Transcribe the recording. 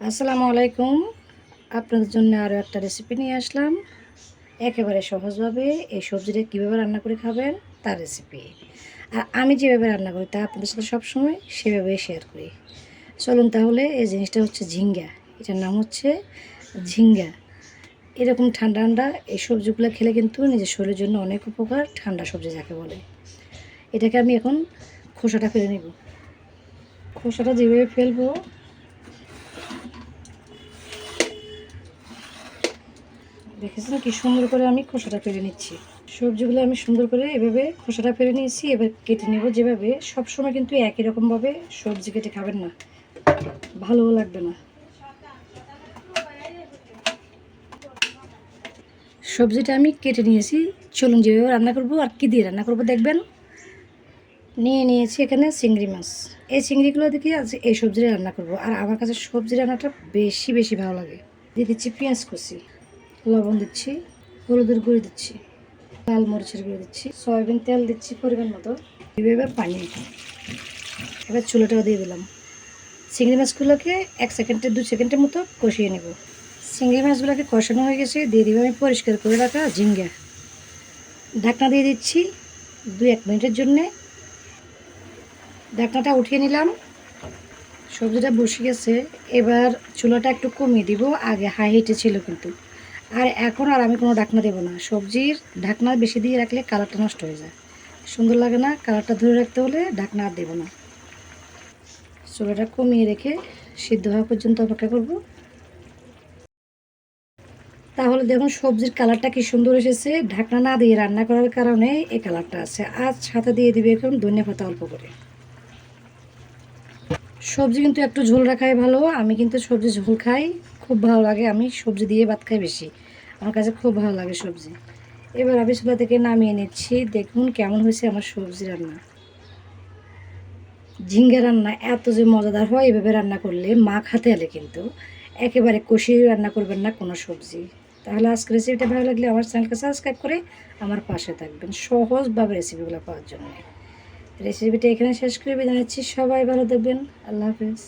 আসসালামু আলাইকুম। আপনাদের জন্য আরও একটা রেসিপি নিয়ে আসলাম। একেবারে সহজভাবে এই সবজিটা কীভাবে রান্না করে খাবেন তার রেসিপি আর আমি যেভাবে রান্না করি তা আপনাদের সাথে সবসময় সেভাবেই শেয়ার করি। চলুন তাহলে এই জিনিসটা হচ্ছে ঝিঙ্গা। এটার নাম হচ্ছে ঝিঙ্গা। এরকম ঠান্ডা ঠান্ডা এই সবজিগুলো খেলে কিন্তু নিজের শরীরের জন্য অনেক উপকার ঠান্ডা সবজি যাকে বলে। এটাকে আমি এখন খোসাটা ফেলে নেব। খোসাটা যেভাবে ফেলব দেখেছেন কি সুন্দর করে আমি খোসাটা ফেলে নিচ্ছি। সবজিগুলো আমি সুন্দর করে এভাবে খোসাটা ফেলে নিয়েছি, এবার কেটে নেব যেভাবে। সবসময় কিন্তু একই রকমভাবে সবজি কেটে খাবেন না। ভালোও লাগবে না। সবজিটা আমি কেটে নিয়েছি। চলুন যেভাবে রান্না করব আর কী দিয়ে রান্না করব দেখবেন। নিয়ে নিয়েছি এখানে চিংড়ি মাছ। এই চিংড়িগুলো দেখে আজ এই সবজিটা রান্না করব। আর আমার কাছে সবজি রান্নাটা বেশি বেশি ভালো লাগে। দিয়ে দিচ্ছি পেঁয়াজ কুচি। লবণ দিচ্ছি, হলুদের গুঁড়ি দিচ্ছি, লাল মরিচের গুঁড়ি দিচ্ছি, সয়াবিন তেল দিচ্ছি পরিমাণ মতো। এবার পানি এবার চুলোটাও দিয়ে দিলাম। চিংড়ি মাছগুলোকে এক সেকেন্ডে, দু সেকেন্ডের মতো কষিয়ে নেব। চিংড়ি মাছগুলোকে কষানো হয়ে গেছে, দিয়ে দিব আমি পরিষ্কার করে রাখা ঝিঙ্গা। ঢাকনা দিয়ে দিচ্ছি দু এক মিনিটের জন্যে। ঢাকনাটা উঠিয়ে নিলাম। সবজিটা বসে গেছে। এবার চুলাটা একটু কমিয়ে দিব। আগে হাই হিটে ছিল কিন্তু। আর এখন আর আমি কোনো ঢাকনা দেবো না। সবজির ঢাকনা বেশি দিয়ে রাখলে কালারটা নষ্ট হয়ে যায়। সুন্দর লাগে না কালারটা ধরে রাখতে হলে ঢাকনা আর দেবো না। চুলাটা কমিয়ে রেখে সিদ্ধ হওয়া পর্যন্ত অপেক্ষা করব। তাহলে দেখুন সবজির কালারটা কি সুন্দর এসেছে। ঢাকনা না দিয়ে রান্না করার কারণে এই কালারটা আছে। আর সাথে দিয়ে দিবে এখন ধনিয়া পাতা অল্প করে। সবজি কিন্তু একটু ঝোল রাখাই ভালো। আমি কিন্তু সবজি ঝোল খাই। খুব ভালো লাগে। আমি সবজি দিয়ে ভাত খাই বেশি। আমার কাছে খুব ভালো লাগে সবজি। এবার আমি চুলা থেকে নামিয়ে নিচ্ছি। দেখুন কেমন হয়েছে আমার সবজি রান্না। ঝিঙ্গা রান্না এত যে মজাদার হয় এভাবে রান্না করলে মা খাতে এলে কিন্তু একেবারে কষিয়ে রান্না করবেন না কোনো সবজি। তাহলে আজকের রেসিপিটা ভালো লাগলে আমার চ্যানেলকে সাবস্ক্রাইব করে আমার পাশে থাকবেন সহজভাবে রেসিপিগুলো পাওয়ার জন্য। রেসিপিটা এখানে শেষ করে বিদায় নিচ্ছি। সবাই ভালো থাকবেন। আল্লাহ হাফেজ।